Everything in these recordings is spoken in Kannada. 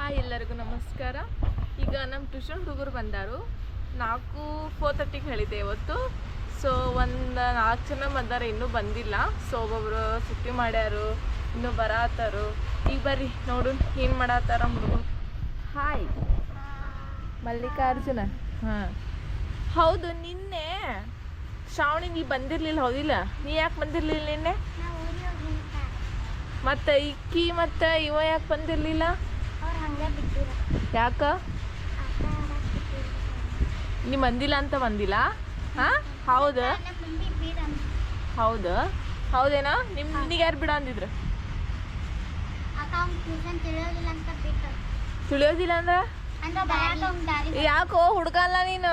ಹಾಯ್ ಎಲ್ಲರಿಗೂ ನಮಸ್ಕಾರ. ಈಗ ನಮ್ಮ ಟ್ಯೂಷನ್ ಹುಡುಗರು ಬಂದರು. ನಾಲ್ಕು ಫೋರ್ ತರ್ಟಿಗೆ ಹೇಳಿದ್ದೆ ಇವತ್ತು. ಸೊ ಒಂದು ನಾಲ್ಕು ಜನ ಬಂದಾರ ಇನ್ನೂ ಬಂದಿಲ್ಲ. ಸೊ ಒಬ್ಬೊಬ್ರು ಸುಟ್ಟಿ ಮಾಡ್ಯಾರು ಇನ್ನೂ ಬರತ್ತಾರು ಈಗ ಬರ್ರಿ ನೋಡು ಏನು ಮಾಡತ್ತಾರ ಹುಡುಗರು? ಹಾಯ್. ಮಲ್ಲಿಕಾರ್ಜುನ. ಹಾಂ. ಹೌದು ನಿನ್ನೆ ಶ್ರಾವಣಿ ನೀ ಬಂದಿರಲಿಲ್ಲ ಹೌದಿಲ್ಲ? ನೀ ಯಾಕೆ ಬಂದಿರಲಿಲ್ಲ ನಿನ್ನೆ? ಮತ್ತು ಇಕ್ಕಿ ಮತ್ತು ಇವ ಯಾಕೆ ಬಂದಿರಲಿಲ್ಲ? ಯಾಕ? ನೀ ಬಂದಿಲ್ಲ ಅಂತ ಬಂದಿಲ್ಲ ಹಾ? ಹೌದು? ಹೌದು? ಹೌದೇನಾ? ನಿಮ್ ನಿನಗೆ ಯಾರು ಬಿಡ ಅಂದಿದ್ರು? ತಿಳಿಯೋದಿಲ್ಲ ಅಂದ್ರ? ಯಾಕೋ ಹುಡ್ಕಲ್ಲ ನೀನು?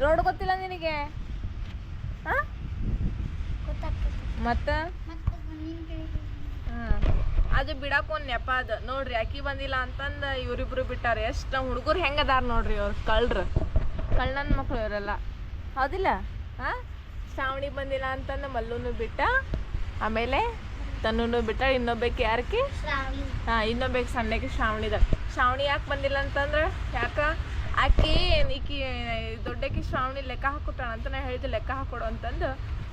ರೋಡ್ ಗೊತ್ತಿಲ್ಲ ನಿನಗೆ? ಹಾ? ಮತ್ತ ಮತ್ತೆ ನೀನ್ ತಿಳಿದಿ ಹಾ. ಅದು ಬಿಡಾಕ ಒಂದು ನೆಪ ಅದ. ನೋಡ್ರಿ ಅಕ್ಕಿ ಬಂದಿಲ್ಲ ಅಂತಂದ ಇವ್ರಿಬ್ರು ಬಿಟ್ಟಾರ. ಎಷ್ಟ್ ನಮ್ ಹುಡುಗರು ಹೆಂಗದಾರ ನೋಡ್ರಿ ಅವ್ರು ಕಳ್ರ. ಕಳ್ಳನ ಮಕ್ಳು ಇವರೆಲ್ಲ. ಹೌದಿಲ್ಲ? ಹಾ? ಶ್ರಾವಣಿ ಬಂದಿಲ್ಲ ಅಂತಂದ ಮಲ್ಲೂನು ಬಿಟ್ಟ ಆಮೇಲೆ ತನ್ನೂ ಬಿಟ್ಟ ಇನ್ನೊಬ್ಬಕ್ಕೆ ಯಾರಕ್ಕೆ ಹಾಂ ಇನ್ನೊಬ್ಬಕ್ಕೆ ಸಣ್ಣಕ್ಕೆ ಶ್ರಾವಣಿದ. ಶ್ರಾವಣಿ ಯಾಕೆ ಬಂದಿಲ್ಲ ಅಂತಂದ್ರೆ ಯಾಕ? ಆಕಿ ಈಕಿ ದೊಡ್ಡಕ್ಕೆ ಶ್ರಾವಣಿ ಲೆಕ್ಕ ಹಾಕೊಟ್ಟಾಳ ಅಂತ ನಾ ಹೇಳಿದ್ದೆ ಲೆಕ್ಕ ಹಾಕೊಡು ಅಂತಂದು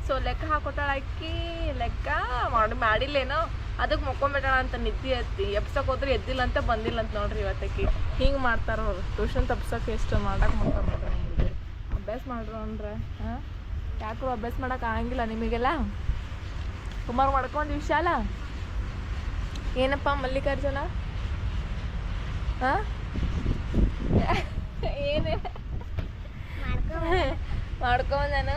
ಸೊ ಲೆಕ್ಕ ಆಕಿ ಲೆಕ್ಕ ಮಾಡಿ ಮಾಡಿಲ್ಲೇನೋ ಅದಕ್ಕೆ ಮಕ್ಕೊಂಬಿಟ್ಟಾಳ ಅಂತ ನಿದ್ದೆ ಎತ್ತಿ ಎಪ್ಸಕ್ಕೆ ಹೋದ್ರೆ ಎದ್ದಿಲ್ಲ ಅಂತ ಬಂದಿಲ್ಲ ಅಂತ ನೋಡ್ರಿ ಇವತ್ತಕ್ಕೆ ಹಿಂಗೆ ಮಾಡ್ತಾರ ಅವ್ರು. ಟ್ಯೂಷನ್ ತಪ್ಸಕ್ಕೆ ಎಷ್ಟು ಮಾಡಕ್ಕೆ ಮಾಡ್ತಾರೆ ಅಭ್ಯಾಸ ಮಾಡ್ರು ಅಂದ್ರೆ ಹಾಂ? ಯಾಕ್ರು ಅಭ್ಯಾಸ ಮಾಡಕ್ಕೆ ಆಗಂಗಿಲ್ಲ ನಿಮಗೆಲ್ಲ? ಕುಮಾರ್ ಮಾಡ್ಕೊಂಡು ವಿಶಾಲ? ಏನಪ್ಪ ಮಲ್ಲಿಕಾರ್ಜುನ? ಹಾಂ? ಏನೇ? ಮಾಡ್ಕೊ ನಾನು?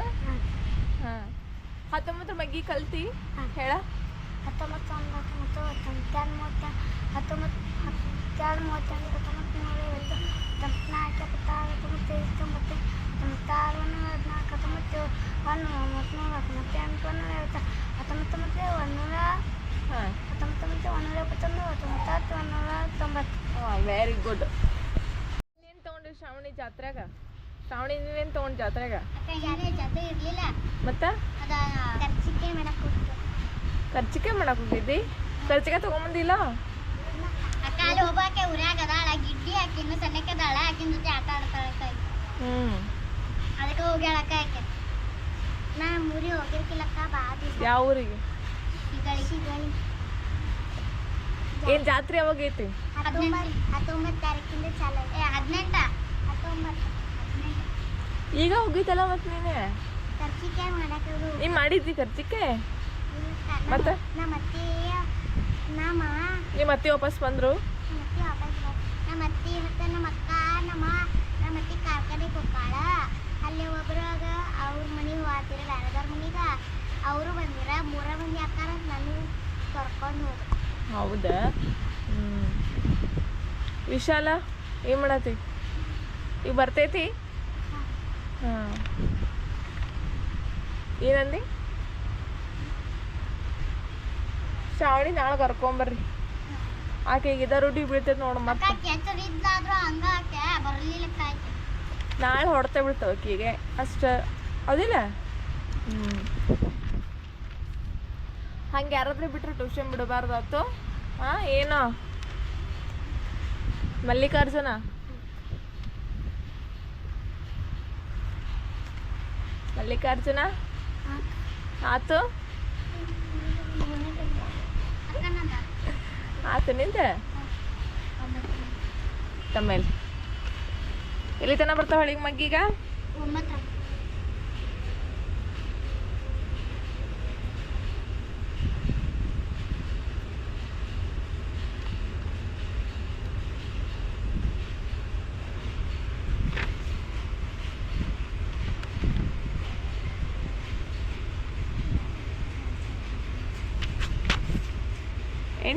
ಹತ್ತೊಂಬತ್ತರ ಬಗ್ಗೆ ಕಲ್ತಿ ಹೇಳ ಹತ್ತೊಂಬತ್ತು ಒಂಬತ್ತು ಮತ್ತು ಹತ್ತೊಂಬತ್ತೆರಡು ಮೂವತ್ತ ಹತ್ತೊಂಬತ್ತು ಹತ್ತೆರಡು ಮೂವತ್ತೆಂಟು ಹತ್ತೊಂಬತ್ತು ನೂರ ಐವತ್ತು ಹತ್ತೊಂಬತ್ನಾಲ್ಕು ಹತ್ತಾರು ಹತ್ತೊಂಬತ್ತೈದು ತೊಂಬತ್ತು ಹತ್ತೊಂಬತ್ತಾರು ಹದಿನಾಲ್ಕು ಹತ್ತೊಂಬತ್ತು ಒಂದು ಒಂಬತ್ತು ಹತ್ತೊಂಬತ್ತು ಹತ್ತೊಂಬತ್ತೆಂಟು ಒಂದು ಐವತ್ತು ಹತ್ತೊಂಬತ್ತೊಂಬತ್ತು ಒಂದೂರ ಹತ್ತೊಂಬತ್ತೊಂಬತ್ತು ಒಂದೂರ ಎಪ್ಪತ್ತೊಂದು ಹತ್ತೊಂಬತ್ತತ್ತು ಒಂದೂರ ತೊಂಬತ್ತು ವೆರಿ ಗುಡ್ ಏನು ತೊಗೊಂಡು ಶ್ರಾವಣಿ ಜಾತ್ರೆಗ ಶ್ರಾವಣಿ ನೀವೇನು ತೊಗೊಂಡು ಜಾತ್ರೆಗ? ಮತ್ತೆ ಖರ್ಚಿಕೆ ಮಾಡಕ್ಕೆ ಹೋಗಿದ್ದಿ. ಖರ್ಚಿಗೆ ತೊಗೊಂಬಂದಿಲ್ಲ? ಅಕ್ಕ ಅಲ್ಲಿ ಒಬ್ಬಾಕೆ ಊರಾಗ ಅದಾಳ. ಗಿಡ್ಡಿ ಆಕಿನ್ನು ಸಣ್ಣಕ್ಕೆ ಅದಾಳ ಆಕಿನ ಜೊತೆ ಆಟ ಆಡ್ತಾಳೆ ಹ್ಮ್. ಅದಕ್ಕೆ ಹೋಗ್ಯಾಳಕ್ಕ ಆಕೆ ನಾ ಊರಿಗೆ ಹೋಗಿರ್ಕಿಲ್ಲಕ್ಕ ಬಾ ಯಾವ ಊರಿಗೆ? ಏನು ಜಾತ್ರೆ ಯಾವಾಗ ಐತಿ? ಹತ್ತೊಂಬತ್ತು ತಾರೀಕಿಂದ ಚಾಲು ಹದಿನೆಂಟ. ಹತ್ತೊಂಬತ್ತು. ಈಗ ಹೋಗಿತಲ್ಲ ಮತ್ತೆ ನೀನೆ? ಮಾಡಿದ್ವಿ ನೀ ಮಾಡಿದ್ದಿ ಖರ್ಚಿಕೆ ಮತ್ತೆ? ನಮ್ಮ ಅತ್ತೆ ವಾಪಸ್ ಬಂದರು? ನಮ್ಮ ಅತ್ತೆ ಮತ್ತು ನಮ್ಮ ಅಕ್ಕ ನಮ್ಮ ನಮ್ಮ ಅತ್ತೆ ಕಾರ್ಖಾನೆಗೆ ಹೋಗ್ತಾಳ. ಅಲ್ಲಿ ಒಬ್ರಾಗ ಅವ್ರ ಮನೆಗೆ ಹೋಗ್ತೀರ ಬೇರೆದವ್ರ ಮನೆಗೆ. ಅವರು ಬಂದಿರ ಮೂರ ಮಂದಿ ಅಕ್ಕಾರ ನಾನು ಕರ್ಕೊಂಡು ಹೌದಾ. ಹ್ಞೂ ವಿಶಾಲ ಏನು ಮಾಡತ್ತಿ? ಈಗ ಬರ್ತೈತಿ? ಏನಂದಿ? ಶ್ರಾವಣಿ ನಾಳೆ ಕರ್ಕೊಂಬರ್ರಿ ಆಕೆ ಈಗ ಇದ ರೂಢಿ ಬೀಳ್ತೈತೆ ನೋಡು ಮತ್ತೆ. ನಾಳೆ ಹೊಡ್ತಾ ಬಿಡ್ತಾವ ಆಕಿಗೆ. ಅಷ್ಟ ಅದಿಲ್ಲ? ಹ್ಞೂ ಹಂಗೆ ಯಾರಾದ್ರೂ ಬಿಟ್ರೆ ಟ್ಯೂಷನ್ ಬಿಡಬಾರ್ದಾತು. ಹಾಂ ಏನೋ? ಮಲ್ಲಿಕಾರ್ಜುನ? ಮಲ್ಲಿಕಾರ್ಜುನ? ಆತು? ಆತು ನಿಂತ ತಮ್ಮೇಲೆ ಎಲ್ಲಿ? ತನ ಬರ್ತಾವ ಹಳಿಗೆ ಮಗ್ಗೀಗ?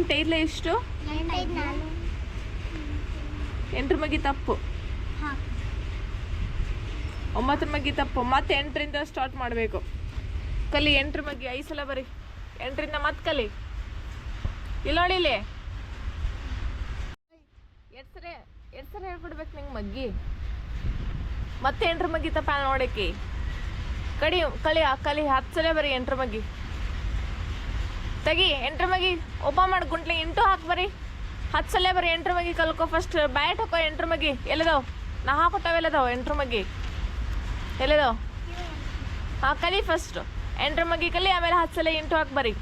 ಎಂಟೈದ್ಲ ಎಷ್ಟು? ಎಂಟ್ರ ಮಗಿ ತಪ್ಪು. ಒಂಬತ್ತರ ಮಗ್ಗಿ ತಪ್ಪು. ಮತ್ತೆ ಎಂಟರಿಂದ ಸ್ಟಾರ್ಟ್ ಮಾಡಬೇಕು. ಕಲಿ, ಎಂಟ್ರ ಮಗ್ಗಿ ಐದು ಸಲ ಬರಿ. ಎಂಟರಿಂದ ಮತ್ತೆ ಕಲಿ. ಇಲ್ಲೋಳಿಲಿ ಎಡ್ಸರೆ ಎಡ್ಸರ ಹೇಳ್ಬಿಡ್ಬೇಕು ನಿಂಗೆ ಮಗ್ಗಿ. ಮತ್ತೆ ಎಂಟ್ರ ಮಗ್ಗಿ ತಪ್ಪ ನೋಡಕ್ಕೆ. ಕಡಿ ಕಳಿ ಕಲಿ, ಹತ್ತು ಸಲ ಬರಿ ಎಂಟ್ರ ಮಗ್ಗಿ ತೆಗಿ, ಎಂಟ್ರ ಮಗಿ ಓಪನ್ ಮಾಡಿ, ಗುಂಟ್ಲಿ ಇಂಟು ಹಾಕಿ ಬರ್ರಿ ಹತ್ತು ಸಲ ಬರ್ರಿ ಎಂಟ್ರ ಮಗಿ ಕಲ್ಕೊ ಫಸ್ಟ್ ಬ್ಯಾಟ್ ಹಾಕೋ ಎಂಟ್ರ ಮಗಿ ಎಲ್ಲದಾವ್? ನಾ ಹಾಕೊಟ್ಟವ ಎಲ್ಲದಾವ್? ಎಂಟ್ರ ಮಗಿ ಎಲ್ಲದಾವ್? ಹಾಂ, ಕಲಿ ಫಸ್ಟ್ ಎಂಟ್ರ ಮಗಿ ಕಲಿ, ಆಮೇಲೆ ಹತ್ತು ಸಲ ಇಂಟು ಹಾಕಿ ಬರ್ರಿ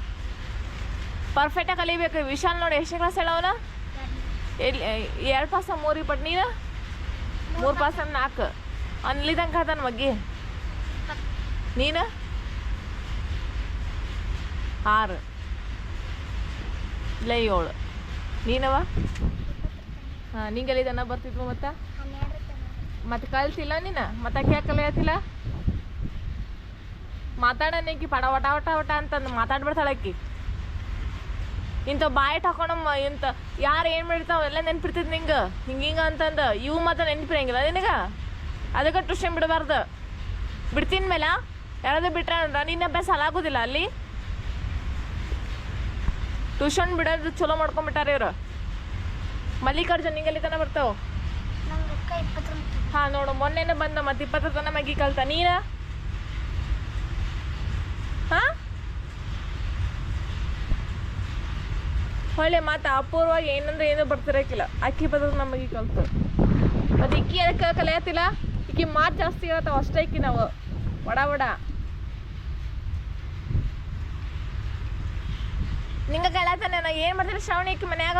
ಪರ್ಫೆಕ್ಟಾಗಿ ಕಲಿಬೇಕು. ವಿಶಾಲ್ ನೋಡಿ, ಎಷ್ಟು ಕ್ಲಾಸ್ ಹೇಳವನ? ಎಲ್ಲಿ ಎರಡು ಪಾಸ ಮೂರು ಪಟ್ ನೀನು? ಮೂರು ಪಾಸ ನಾಲ್ಕು. ಅನ್ಲಿದಂಗೆ ಅದನ್ ಮಗ್ಗಿ ನೀನು? ಆರು. ಇಲ್ಲ ಏಳು. ನೀನವ ಹಾಂ, ನಿಂಗೆಲ್ಲಿ ದನ ಬರ್ತಿದ್ವು ಮತ್ತೆ? ಮತ್ತೆ ಕಲ್ತಿಲ್ಲ ನೀನು? ಮತ್ತೆ ಯಾಕೆ ಕಲಿಯತ್ತಿಲ್ಲ ಮಾತಾಡನೇಕಿ ಪಡ ಒಟ ಒಟ ಒಟ ಅಂತಂದು ಮಾತಾಡ್ಬಿಡ್ತಾಳೆ ಆಕಿ. ಇಂಥ ಬಾಯಿ ಹಾಕೊಂಡಮ್ಮ ಇಂಥ ಯಾರು ಏನು ಮಾಡಿರ್ತಾವ ಎಲ್ಲ ನೆನ್ಪಿರ್ತೈತಿ ನಿಂಗೆ? ಹಿಂಗೆ ಹಿಂಗೆ ಅಂತಂದು. ಇವು ಮಾತ್ರ ನೆನ್ಪಿರಂಗಿಲ್ಲ ನಿನಗೆ? ಅದಕ್ಕೆ ಟ್ಯೂಷನ್ ಬಿಡಬಾರ್ದು. ಬಿಡ್ತೀನಿ ಮೇಲೆ? ಯಾರಾದ್ರೂ ಬಿಟ್ರೆ ನಿನ್ನ ಅಭ್ಯಾಸ ಹಾಲಾಗೋದಿಲ್ಲ ಅಲ್ಲಿ? ಟ್ಯೂಷನ್ ಬಿಡೋದು ಚಲೋ ಮಾಡ್ಕೊಂಬಿಟ್ಟಾರ ಇವ್ರು. ಮಲ್ಲಿಕಾರ್ಜುನ್ ನಿಂಗೆಲ್ಲಿ ತನ ಬರ್ತಾವ? ಹಾಂ ನೋಡು ಮೊನ್ನೆನೇ ಬಂದ ಮತ್ತೆ ಇಪ್ಪತ್ತರ ತನ ಮಗಿ ಕಲ್ತ. ನೀನ? ಹಾ? ಹೊಳ್ಳೆ ಮಾತು ಅಪೂರ್ವಾಗಿ ಏನಂದ್ರೆ ಏನು ಬರ್ತಿರಕ್ಕಿಲ್ಲ ಅಕ್ಕಿ ಬದ್ರ ನಮಗೆ ಕಲ್ತು. ಮತ್ತೆ ಇಕ್ಕಿ ಅದಕ್ಕೆ ಕಲಿಯತ್ತಿಲ್ಲ ಇಕ್ಕಿ ಮಾತು ಜಾಸ್ತಿ ಇರತ್ತವ ಅಷ್ಟೇ ಇಕ್ಕಿ ನಾವು. ವಡ ವಡ. ನಿಂಗ ಕಲಿಯತ್ತಾನೆ ನಾ ಏನು ಮಾಡ್ತೀರಿ ಶ್ರಾವಣಿ ಅಕ್ಕಿ ಮನ್ಯಾಗ?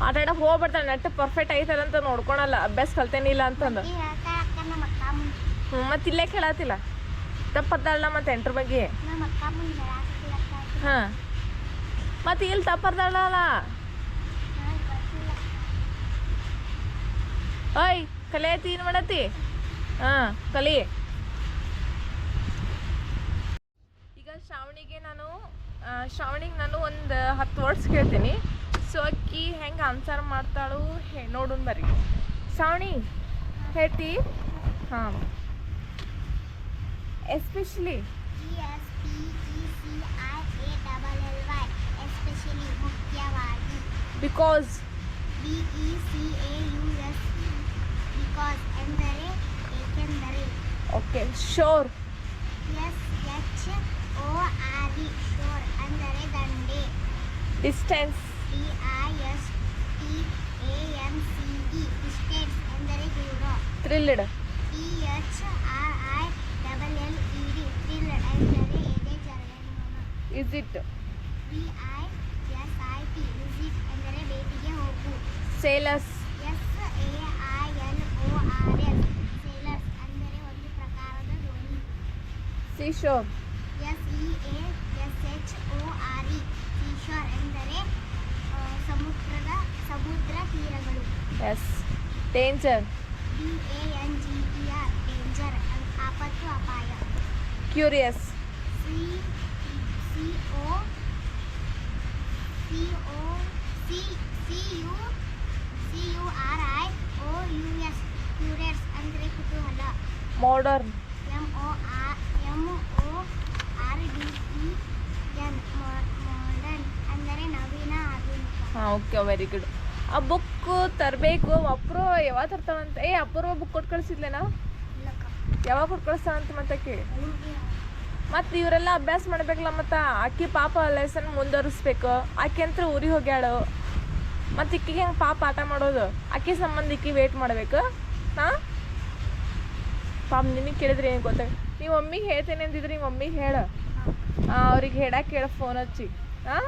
ಆಟ ಆಡಕ್ಕೆ ಹೋಗ್ಬಿಡ್ತಾಳೆ ನೆಟ್ ಪರ್ಫೆಕ್ಟ್ ಐತಲ್ಲ ಅಂತ ನೋಡ್ಕೊಳಲ್ಲ ಅಭ್ಯಾಸ ಕಲ್ತೇನಿಲ್ಲ ಅಂತಂದು. ಮತ್ತೆ ಇಲ್ಲೇ ಕೇಳತ್ತಿಲ್ಲ ತಪ್ಪದ್ದಾಳ ಮತ್ತೆ ಎಂಟ್ರ ಬಗ್ಗೆ. ಹಾಂ. ಮತ್ತೆ ಇಲ್ಲಿ ತಪ್ಪದ್ದಾಳಲ್ಲ ಓಯ್ ಕಲಿಯತಿ ಏನು ಮಾಡತ್ತಿ? ಹಾಂ ಕಲಿ ಈಗ ಶ್ರಾವಣಿಗೆ ನಾನು ಶ್ರಾವಣಿಗೆ ನಾನು ಒಂದು ಹತ್ತು ವರ್ಡ್ಸ್ ಕೇಳ್ತೀನಿ. ಸೊ ಅಕ್ಕಿ ಹೆಂಗೆ ಆನ್ಸರ್ ಮಾಡ್ತಾಳು ಹೇ ನೋಡು ಬರ್ರಿ. ಶ್ರಾವಣಿ ಹೇಳ್ತಿ? ಹಾಂ. Especially because okay shore S H distance. Thrilled is it ಸೇಲಸ್ S C A S H O R E seashore ಎಂದರೆ ಸಮುದ್ರದ ಸಮುದ್ರ ತೀರಗಳು. Yes danger D A N G E R danger ಆಪತ್ತು ಅಪಾಯ. Curious C C O C O C C U C U R I U S curious ಅಂದರೆ ಕುತೂಹಲ. Modern M O R M O ಹಾಂ ಓಕೆ ವೆರಿ ಗುಡ್ ಆ ಬುಕ್ ತರಬೇಕು ಅಪ್ರೂವ ಯಾವಾಗ ತರ್ತಾವಂತ ಏ ಅಪ್ರೂವ ಬುಕ್ ಕೊಟ್ಟು ಕಳಿಸಿದ್ಲೇನಾ? ಯಾವಾಗ ಕೊಟ್ಟು ಕಳಿಸ್ತಾವಂತ ಮತ್ತೆ ಕೇಳಿ ಮತ್ತು ಇವರೆಲ್ಲ ಅಭ್ಯಾಸ ಮಾಡ್ಬೇಕಲ್ಲ ಮತ್ತು? ಆಕಿ ಪಾಪ ಲೆಸನ್ ಮುಂದುವರಿಸ್ಬೇಕು. ಆಕೆ ಅಂತ ಊರಿಗೆ ಹೋಗ್ಯಾಳು. ಮತ್ತು ಇಕ್ಕಿಗೆ ಹೆಂಗೆ ಪಾಪ ಆಟ ಮಾಡೋದು? ಆಕೆ ಸಂಬಂಧ ಇಕ್ಕಿ ವೇಟ್ ಮಾಡ್ಬೇಕು. ಹಾಂ? ಪಾಪ ನಿನಗೆ ಕೇಳಿದ್ರೆ ಏನು ಗೊತ್ತಾಗ ನೀವು ಮಮ್ಮಿಗೆ ಹೇಳ್ತೇನೆ ಅಂದಿದ್ರೆ ನಿಮ್ಮ ಮಮ್ಮಿಗೆ ಹೇಳು. ಅವ್ರಿಗೆ ಹೇಳಕ್ಕೆ ಹೇಳ ಫೋನ್ ಹಚ್ಚಿ. ಹಾಂ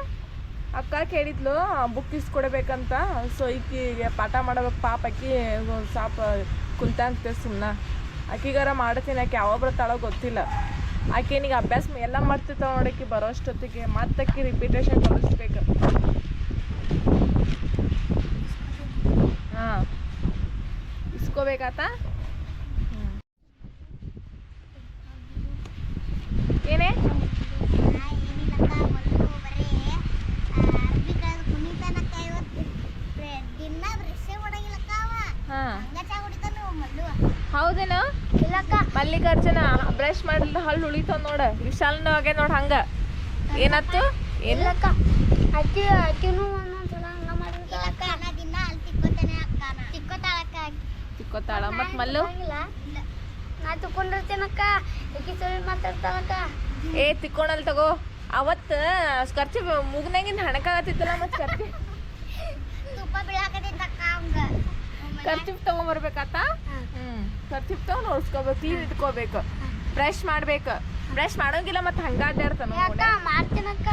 ಅಕ್ಕ ಕೇಳಿದ್ಲು ಬುಕ್ ಇಸ್ಕೊಡ್ಬೇಕಂತ. ಸೊ ಈಕಿಗೆ ಪಾಠ ಮಾಡಬೇಕು ಪಾಪ ಅಕ್ಕಿ ಸಾಪ ಕುಂತಂತೆ ಸುಮ್ಮನೆ ಆಕಿಗಾರ ಮಾಡ್ತೀನಿ, ಆಕೆ ಯಾವಾಗ ಬರ್ತಾಳೋ ಗೊತ್ತಿಲ್ಲ. ಆಕೆನಿಗೆ ಅಭ್ಯಾಸ ಎಲ್ಲ ಮಾಡ್ತಿರ್ತಾವ ನೋಡಕ್ಕೆ ಬರೋ ಅಷ್ಟೊತ್ತಿಗೆ. ಮತ್ತೆ ಆಕಿ ರಿಪಿಟೇಷನ್ ಕಲಿಸ್ಬೇಕು ಹಾಂ. ಇಸ್ಕೋಬೇಕಾತ? ಏನೇ ಏನಿಲ್ಲಕ್ಕ ಮೊದಲು ಬರೀ ಅರ್ಬಿ ಕಳೆದು ಕುಣಿತಾನಕ್ಕ ಇವತ್ತು ದಿನ ಬ್ರಷೇ ಹೊಡಂಗಿಲ್ಲಕ್ಕ ಅವ ಹಾಂ ಹಂಗ ಚಾ ಕುಡಿತಾನ ಮೊದಲು ಹೌದೇನು? ಇಲ್ಲಕ್ಕ. ಮಲ್ಲಿಕಾರ್ಜುನ ಬ್ರಷ್ ಮಾಡಿಲ್ಲ ಹಲ್ಲು ಉಳಿತಾವ ನೋಡ. ವಿಶಾಲ್ ಹಾಗೆ ನೋಡ ಹಂಗ. ಏನತ್ತು? ಏನು? ಇಲ್ಲಕ್ಕ. ಅಕ್ಕಿ ಅಕ್ಕಿನೂ. ಒಂದೊಂದ್ಸಲ ಹಂಗ ತಿಕ್ಕೋತಾಳ. ಮತ್ ಮಲ್ಲು? ಇಲ್ಲ. ನಾ ತಿಕ್ಕೊಂಡಿರ್ತೇನಕ್ಕ. ಅಕ್ಕಿ ಮಾತಾಡ್ತಾಳಕ್ಕ. ಏ ತಿಕ್ಕೊಂಡಲ್ ತಗೋ. ಅವತ್ ಮತ್ತೆ ಖರ್ಚು ಮುಗ್ನಂಗಿನ ಹಣಕಾಗತ್ತಿತ್ತಲ್ಲ ಮತ್ತೆ ಖರ್ಚು ತುಪ್ಪ ಬೀಳಾಕತ್ತಿತ್ತಕ್ಕ ಅವಂಗ. ಖರ್ಚು ತಗೊಂಬರ್ಬೇಕಾತ? ಹ್ಮ್. ಖರ್ಚು ತಗೊಂಡ್ ಓಡಿಸ್ಕೋಬೇಕು ಕ್ಲೀನ್ ಇಟ್ಕೋಬೇಕು. ಬ್ರಷ್ ಮಾಡ್ಬೇಕು. ಬ್ರಷ್ ಮಾಡೋಂಗಿಲ್ಲ ಮತ್ತೆ ಹಂಗ ಅಡ್ಡಾಡ್ತಾನ ಯಾಕ ಮಾಡ್ತೀನಕ್ಕ.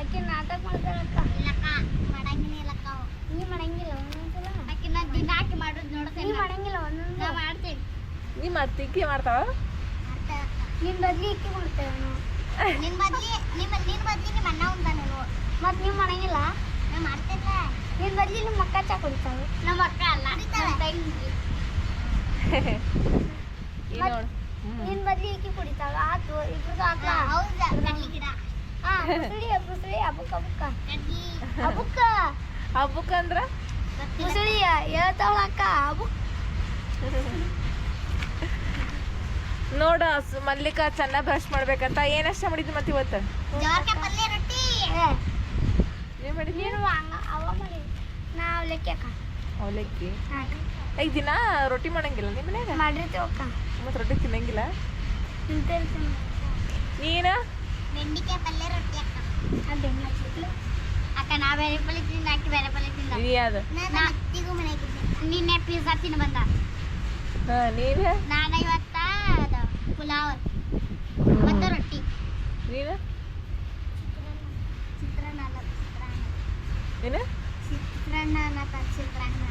ಆಕೆ ನಾಟಕ ಮಾಡ್ತಾರಕ್ಕ ಇಲ್ಲಕ್ಕ ಮಾಡಂಗಿಲ್ಲ ಇಲ್ಲಕ್ಕ ನೀ ಮಾಡಂಗಿಲ್ಲ ಒಂದೊಂದ್ಸಲ. ಆಕೆ ನಾ ದಿನ ಆಕೆ ಮಾಡೋದು ನೋಡ್ತೀನಿ ನೀ ಮಾಡಂಗಿಲ್ಲ ಒಂದೊಂದು ನಾ ಮಾಡ್ತೇನೆ. ನೀ ಮತ್ತೆ ಇಕ್ಕಿ ಮಾಡ್ತಾವ ನಿನ್ ಬದ್ಲಿ ಇಕ್ಕಿ ಕೊಡ್ತೇವೆ ನಾವು. ನಿನ್ ಬದ್ಲಿ ನಿಮ್ಮ ನಿನ್ ಬದ್ಲಿ ನಿಮ್ಮ ಅಣ್ಣ ಉಂತಾನೆ ಮತ್ ನೀವ್ ಮಾಡಂಗಿಲ್ಲ ನಾ ಮಾಡ್ತೇನೆ ನಿನ್ ಬದ್ಲಿ ನಿಮ್ಮ ಅಕ್ಕ ಚಾ ಕುಡಿತಾವೆ ನಮ್ಮ ಅಕ್ಕ ಅಲ್ಲ ನಮ್ಮ ತಂಗಿ. ನೋಡು. ನಿನ್ ಬದ್ಲಿ ಇಕ್ಕಿ ಕುಡಿತಾವ ಆತು ಇಬ್ರದು ಹಾಕ ಹೌದಾ? ಕಡ್ಲಿ ಗಿಡ. ಹಾ ಮುಸುಳಿ ಮುಸುಳಿ ಅಬುಕ್ ಅಬುಕ್ಕ ಅಬುಕ್ಕ ಹಬ್ಬಕ್ಕಂದ್ರ ಮುಸುಳಿ ಹೇಳ್ತಾವಳ ಅಕ್ಕ ಅಬುಕ್ ನೋಡ ಮಲ್ಲಿಕಾ ಮಲ್ಲಿಕ ಚೆನ್ನಾಗಿ ಬ್ರಷ್ ಮಾಡ್ಬೇಕಂತ. ಏನಷ್ಟ ಮಾಡಿದ್ವಿ ಮತ್ತೆ ಇವತ್ತು? ಜೋರ್ಕೆ ಪಲ್ಯ ರೊಟ್ಟಿ. ಏನ್ ಮಾಡಿದ್ವಿ ನೀನು ಹಂಗ ಅವ ಮಾಡಿ ನಾವು ಲೆಕ್ಕಕ್ಕ ಅವಲಕ್ಕಿ ಈಗ ದಿನ ರೊಟ್ಟಿ ಮಾಡಂಗಿಲ್ಲ ನಿಮ್ಮ ಮನ್ಯಾಗ ಮಾಡಿರ್ತೀವಿ ಅಕ್ಕ. ಮತ್ತೆ ರೊಟ್ಟಿ ತಿನ್ನಂಗಿಲ್ಲ? ನೀನ? ಬೆಂಡಿಕಾಯಿ ಪಲ್ಯ ರೊಟ್ಟಿ ಅಕ್ಕ. ಅಕ್ಕ ನಾ ಬೇರೆ ಪಲ್ಯ ತಿಂದ ಅಕ್ಕಿ ಬೇರೆ ಪಲ್ಯ ತಿಂದ. ನೀ ಅದು ಅತ್ತಿಗೂ ಮನೆಗೆ ನಿನ್ನೆ ಪಿಜ್ಜಾ ತಿನ್ನ ಬಂದ. ಹಾ ನೀನ? ನಾನು ಇವತ್ತ ಅದು ಪುಲಾವ್ ಮತ್ತು ರೊಟ್ಟಿ ನೀನ ಚಿತ್ರಾನ್ನ ಅಲ್ಲ ಚಿತ್ರಾನ್ನ ನೀನ ಚಿತ್ರಾನ್ನ ಅನ್ನತ್ತ ಚಿತ್ರಾನ್ನ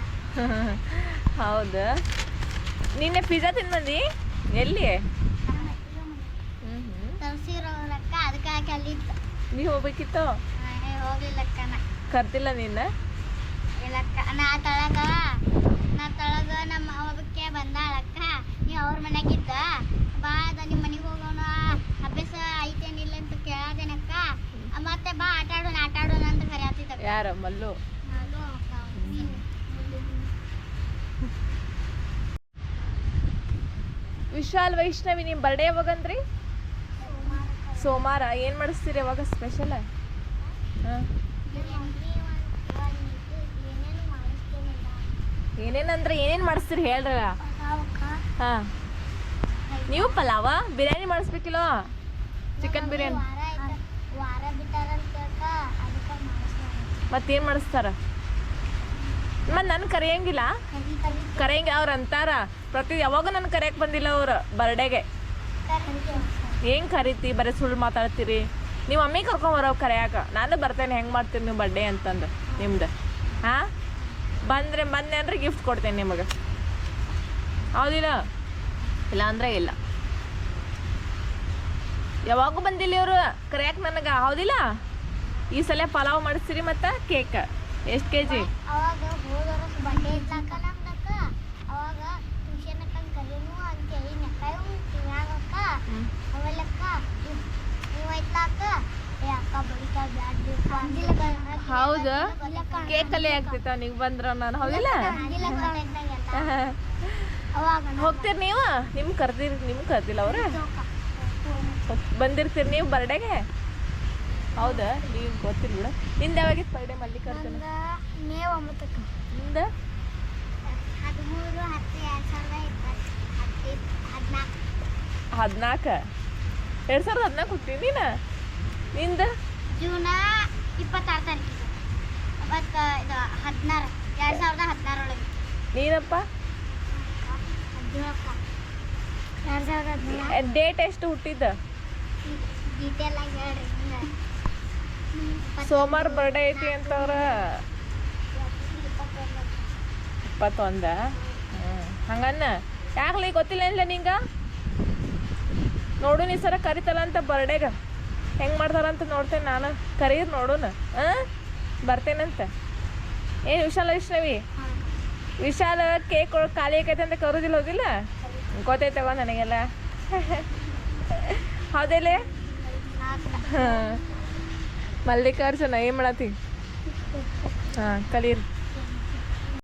ನಿನ್ನೆ ಪಿಜ್ಜಾ ಎಲ್ಲಿ? ಅದಕ್ಕೆ ಹಾಕಿ ಅಲ್ಲಿತ್ತು ನೀ ಹೋಗ್ಬೇಕಿತ್ತು? ಕರ್ತಿಲ್ಲ ನಿನ್ನ? ನಾ ತಳಗ ನಾ ತಳಗ ನಮ್ಮ ಬಂದಾಳಕ್ಕ. ನೀ ಅವ್ರ ಬಾ ಅದ ನಿಮ್ಮ ಮನೆಗೆ ಹೋಗೋಣ. ಅಭ್ಯಾಸ ಐತೇನಿಲ್ಲ ಅಂತ ಕೇಳದೇನಕ್ಕ? ಮತ್ತೆ ಬಾ ಆಟ ಆಡೋಣ ಆಟ ಆಡೋಣ ಅಂತ ಯಾರ ಮಲ್ಲು? ವಿಶಾಲ್ ವೈಷ್ಣವಿ ನಿಮ್ಮ ಬರ್ಡೇ ಯಾವಾಗಂದ್ರಿ? ಸೋಮವಾರ. ಏನು ಮಾಡಿಸ್ತೀರಿ ಯಾವಾಗ ಸ್ಪೆಷಲ್ ಹಾಂ. ಏನೇನಂದ್ರೆ ಏನೇನು ಮಾಡಿಸ್ತೀರಿ ಹೇಳ್ರಲ್ಲ ಹಾಂ. ನೀವು ಪಲಾವ ಬಿರಿಯಾನಿ ಮಾಡಿಸ್ಬೇಕಿಲ್ಲ? ಚಿಕನ್ ಬಿರಿಯಾನಿ. ಮತ್ತೇನು ಮಾಡಿಸ್ತಾರ? ಮತ್ತು ನಾನು ಕರೆಯಂಗಿಲ್ಲ. ಕರೆಯಂಗ ಅವ್ರು ಅಂತಾರ. ಪ್ರತಿ ಯಾವಾಗ ನಾನು ಕರೆಯಕ್ಕೆ ಬಂದಿಲ್ಲ ಅವ್ರ ಬರ್ಡೇಗೆ. ಏನು ಕರಿತಿ? ಬರೀ ಸುಳ್ಳು ಮಾತಾಡ್ತೀರಿ. ನೀವು ಮಮ್ಮಿ ಕರ್ಕೊಂಬರೋ ಕರೆಯಾಕ. ನಾನು ಬರ್ತೇನೆ, ಹೆಂಗೆ ಮಾಡ್ತೀರಿ ನೀವು ಬರ್ಡೇ ಅಂತಂದು ನಿಮ್ದು. ಹಾಂ? ಬಂದರೆ ಬಂದೆ ಅಂದ್ರೆ ಗಿಫ್ಟ್ ಕೊಡ್ತೇನೆ ನಿಮಗೆ. ಹೌದಿಲ್ಲ? ಇಲ್ಲ ಅಂದ್ರೆ ಇಲ್ಲ. ಯಾವಾಗೂ ಬಂದಿಲ್ಲ ಇವರು. ಕರೆಯಾಕ ನನಗೆ. ಹೌದಿಲ್ಲ? ಈ ಸಲ ಪಲಾವ್ ಮಾಡಿಸ್ತೀರಿ ಮತ್ತು ಕೇಕ್. ಎಷ್ಟು ಕೆ ಜಿ ಅವಾಗ ನಮ್ದಕ್ಕ ಅವಾಗ ಟ್ಯೂಷನ್ ಅಕ್ಕ ಅಂತ ಹೇಳಿ ನೆಕ್ಕಾಯು ತಿಂಗಳಾಗಕ್ಕ ಅವಲಕ್ಕ ನೀವು ಐತ್ಲಾಕ ಏ ಅಕ್ಕ ಬಡಿತಾ ಬ್ಯಾಡ್ ಹೌದು? ಕೇಕಲ್ಲೇ ಆಗ್ತೈತ ನೀವು ಬಂದ್ರ ನಾನು? ಹೌದಿಲ್ಲ? ಹೋಗ್ತೀರಿ ನೀವು? ನಿಮ್ಗೆ ಕರ್ದಿರಿ ನಿಮ್ಗೆ ಕರ್ದಿಲ್ಲ ಅವ್ರ? ಬಂದಿರ್ತೀರಿ ನೀವು ಬರ್ಡೇಗೆ? ಹೌದಾ? ನೀವು ಗೊತ್ತಿಲ್ಲ ನಿಂದ ಯಾವಾಗಿತ್ತು ಬರ್ಡೇ ಮಲ್ಲಿಕಾರ್ಜುನ? ಮೇ ಒಂಬತ್ತಕ್ಕ. ನಿಂದ? ಹದಿಮೂರು ಹತ್ತು ಎರಡು ಸಾವಿರದ ಇಪ್ಪತ್ತು ಹದಿನಾಲ್ಕು ಹದಿನಾಲ್ಕು ಎರಡು ಸಾವಿರದ ಹದಿನಾಲ್ಕು ಹುಟ್ಟಿ ನೀನು? ನಿಂದ? ಜೂನ ಇಪ್ಪತ್ತಾರು ತಾರೀಕು. ಮತ್ತು ಇದು ಹದಿನಾರು. ಎರಡು ಸಾವಿರದ ಹದಿನಾರೊಳಗೆ. ನೀನಪ್ಪ? ಎರಡು ಸಾವಿರದ ಹದಿನೇಳು ಡೇಟ್ ಎಷ್ಟು ಹುಟ್ಟಿದ್ದ? ಡೀಟೇಲ್ ಆಗಿ ಹೇಳ್ರಿ ಸೋಮವಾರ ಬರ್ಡೇ ಐತಿ ಅಂತವ್ರ. ಇಪ್ಪತ್ತೊಂದ? ಹಂಗನ್ನ. ಯಾಕಲಿ ಗೊತ್ತಿಲ್ಲ ಇಲ್ಲ ನಿಂಗ? ನೋಡು ನೀ ಸರ ಕರಿತಲ್ಲ ಅಂತ ಬರ್ಡೇಗ ಹೆಂಗೆ ಮಾಡ್ತಾರಂತ ನೋಡ್ತೇನೆ ನಾನು. ಕರೀರ್ ನೋಡೋಣ ಹಾಂ ಬರ್ತೇನಂತ. ಏನು ವಿಶಾಲ ವೈಷ್ಣವಿ? ವಿಶಾಲ ಕೇಕ್ ಖಾಲಿ ಆಕೈತೆ ಅಂತ ಕರೋದಿಲ್ಲ ಹೋದಿಲ್ಲ ಗೊತ್ತೈತವ ನನಗೆಲ್ಲ. ಹೌದಿಲ್ಲ ಹಾಂ ಮಲ್ಲಿಕಾರ್ಜುನ ಏನು ಮಾಡತ್ತಿ? ಹಾಂ ಕಲೀರಿ.